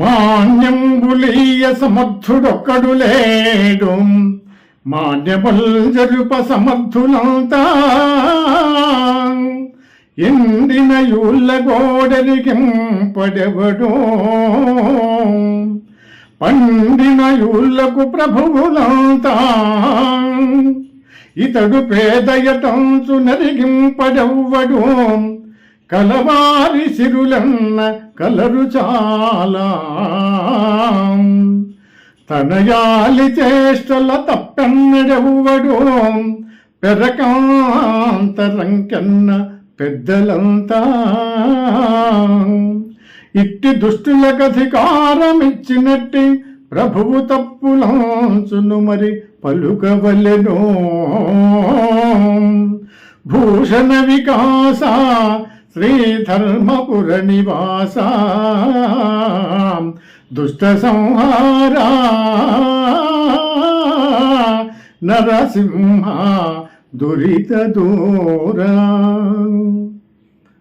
మాన్యంబులీయ సమర్థుడొక్కడు లేడు. మాన్యముల్ జరుప సమర్థులంతా ఎండిన యూళ్ళ గోడరికింపడెవడు పండిన యూళ్ళకు ప్రభువులంతా ఇతడు పేదయటంచు నరిగింపడెవ్వడు. కలవారి సిరులన్న కలరు చాలా. తనయాలి చేష్టల తప్పెన్నడెవ్వడు పెరకాంతరంకెన్న పెద్దలంతా. ఇట్టి దుష్టులకు అధికారం ప్రభువు తప్పులాంచును మరి పలుకవలెనో. భూషణ వికాస శ్రీధర్మపుర నివాస దుష్ట సంహారా నరసింహ దురిత దూరా.